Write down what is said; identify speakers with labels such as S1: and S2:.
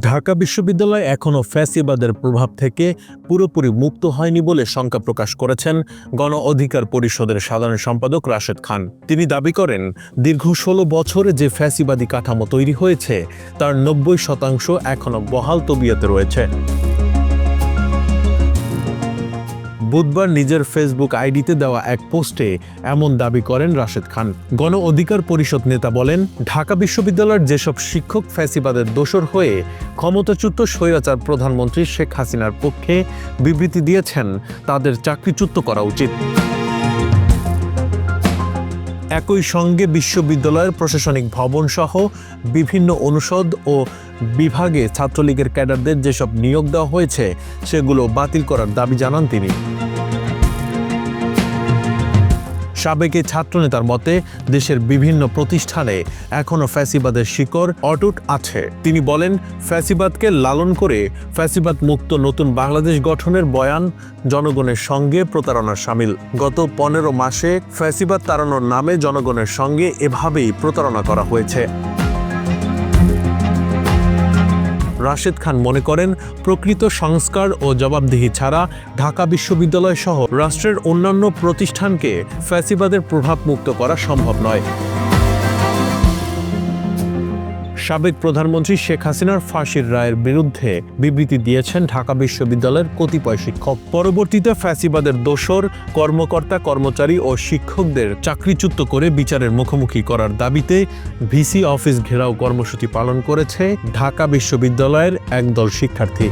S1: ঢাকা বিশ্ববিদ্যালয় এখনও ফ্যাসিবাদের প্রভাব থেকে পুরোপুরি মুক্ত হয়নি বলে শঙ্কা প্রকাশ করেছেন গণ অধিকার পরিষদের সাধারণ সম্পাদক রাশেদ খান। তিনি দাবি করেন, দীর্ঘ ষোলো বছরে যে ফ্যাসিবাদী কাঠামো তৈরি হয়েছে, তার নব্বই শতাংশ এখনও বহাল তবিয়তে রয়েছে। বুধবার নিজের ফেসবুক আইডিতে দেওয়া এক পোস্টে এমন দাবি করেন রাশেদ খান। গণ অধিকার পরিষদ নেতা বলেন, ঢাকা বিশ্ববিদ্যালয়ের যেসব শিক্ষক ফ্যাসিবাদের দোষর হয়ে ক্ষমতাচ্যুত স্বৈরাচার প্রধানমন্ত্রী শেখ হাসিনার পক্ষে বিবৃতি দিয়েছেন, তাদের চাকরিচ্যুত করা উচিত। একই সঙ্গে বিশ্ববিদ্যালয়ের প্রশাসনিক ভবন সহ বিভিন্ন অনুষদ ও বিভাগে ছাত্রলীগের ক্যাডারদের যেসব নিয়োগ দেওয়া হয়েছে, সেগুলো বাতিল করার দাবি জানান তিনি। সাবেক ছাত্রনেতার মতে, দেশের বিভিন্ন প্রতিষ্ঠানে এখনও ফ্যাসিবাদের শিকড় অটুট আছে। তিনি বলেন, ফ্যাসিবাদকে লালন করে ফ্যাসিবাদ মুক্ত নতুন বাংলাদেশ গঠনের বয়ান জনগণের সঙ্গে প্রতারণার সামিল। গত পনেরো মাসে ফ্যাসিবাদ তাড়ানোর নামে জনগণের সঙ্গে এভাবেই প্রতারণা করা হয়েছে। রাশেদ খান মনে করেন, প্রকৃত সংস্কার ও জবাবদিহি ছাড়া ঢাকা বিশ্ববিদ্যালয় সহ রাষ্ট্রের অন্যান্য প্রতিষ্ঠানকে ফ্যাসিবাদের প্রভাব মুক্ত করা সম্ভব নয়। সাবেক প্রধানমন্ত্রী শেখ হাসিনার ফাঁসির রায়ের বিরুদ্ধে বিবৃতি দিয়েছেন ঢাকা বিশ্ববিদ্যালয়ের কতিপয় শিক্ষক। পরবর্তীতে ফ্যাসিবাদের দোসর, কর্মকর্তা, কর্মচারী ও শিক্ষকদের চাকরিচ্যুত করে বিচারের মুখোমুখি করার দাবিতে ভিসি অফিস ঘেরাও কর্মসূচি পালন করেছে ঢাকা বিশ্ববিদ্যালয়ের একদল শিক্ষার্থী।